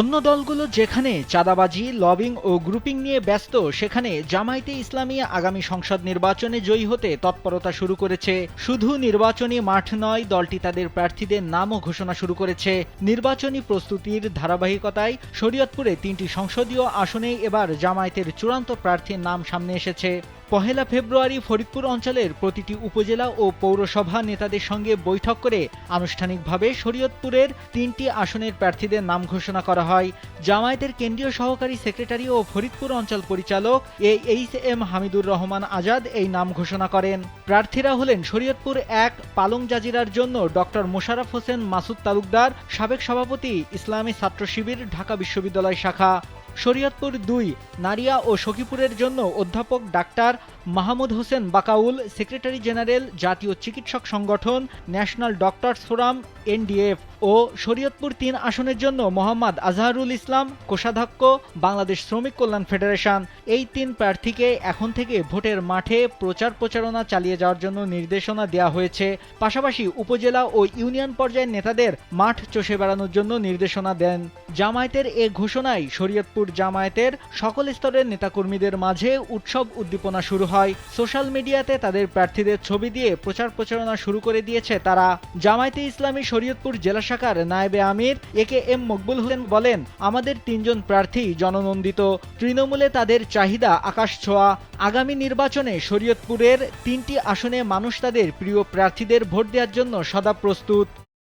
অন্য দলগুলো যেখানে চাঁদাবাজি, লবিং ও গ্রুপিং নিয়ে ব্যস্ত, সেখানে জামায়াতে ইসলামী আগামী সংসদ নির্বাচনে জয়ী হতে তৎপরতা শুরু করেছে। শুধু নির্বাচনী মাঠ নয়, দলটি তাদের প্রার্থীদের নামও ঘোষণা শুরু করেছে। নির্বাচনী প্রস্তুতির ধারাবাহিকতায় শরীয়তপুরে তিনটি সংসদীয় আসনেই এবার জামায়াতের চূড়ান্ত প্রার্থীর নাম সামনে এসেছে। পহেলা ফেব্রুয়ারি ফরিদপুর অঞ্চলের প্রতিটি উপজেলা ও পৌরসভা নেতাদের সঙ্গে বৈঠক করে আনুষ্ঠানিকভাবে শরীয়তপুরের তিনটি আসনের প্রার্থীদের নাম ঘোষণা করা হয়। জামায়াতের কেন্দ্রীয় সহকারী সেক্রেটারি ও ফরিদপুর অঞ্চল পরিচালক A H M Hamidur Rahman Azad এই নাম ঘোষণা করেন। প্রার্থীরা হলেন শরীয়তপুর এক পালং জাজিরার জন্য ডক্টর মোশাররফ হোসেন মাসুদ তালুকদার, সাবেক সভাপতি ইসলামী ছাত্র শিবির, ঢাকা বিশ্ববিদ্যালয় শাখা। শরীয়তপুর দুই নারিয়া ও সখীপুরের জন্য অধ্যাপক ডাক্তার মাহমুদ হোসেন বাকাউল, সেক্রেটারি জেনারেল, জাতীয় চিকিৎসক সংগঠন, ন্যাশনাল ডক্টরস ফোরাম, এনডিএফ ও শরীয়তপুর তিন আসনের জন্য মোহাম্মদ আজহারুল ইসলাম, কোষাধ্যক্ষ, বাংলাদেশ শ্রমিক কল্যাণ ফেডারেশন। এই তিন প্রার্থীকে এখন থেকে ভোটের মাঠে প্রচার প্রচারণা চালিয়ে যাওয়ার জন্য নির্দেশনা দেওয়া হয়েছে। পাশাপাশি উপজেলা ও ইউনিয়ন পর্যায়ের নেতাদের মাঠ চষে বেড়ানোর জন্য নির্দেশনা দেন। জামায়াতের এ ঘোষণায় শরীয়তপুর জামায়াতের সকল স্তরের নেতাকর্মীদের মাঝে উৎসব উদ্দীপনা শুরু হয়। সোশ্যাল মিডিয়াতে তাদের প্রার্থীদের ছবি দিয়ে প্রচার প্রচারণা শুরু করে দিয়েছে তারা। জামায়াতে ইসলামী শরীয়তপুর জেলা শাখার নায়েবে আমির, A K M Makbul Hossain বলেন, আমাদের তিনজন প্রার্থী জননন্দিত। তৃণমূলে তাদের চাহিদা আকাশ ছোঁয়া। আগামী নির্বাচনে শরীয়তপুরের তিনটি আসনে মানুষ তাদের প্রিয় প্রার্থীদের ভোট দেওয়ার জন্য সদা প্রস্তুত।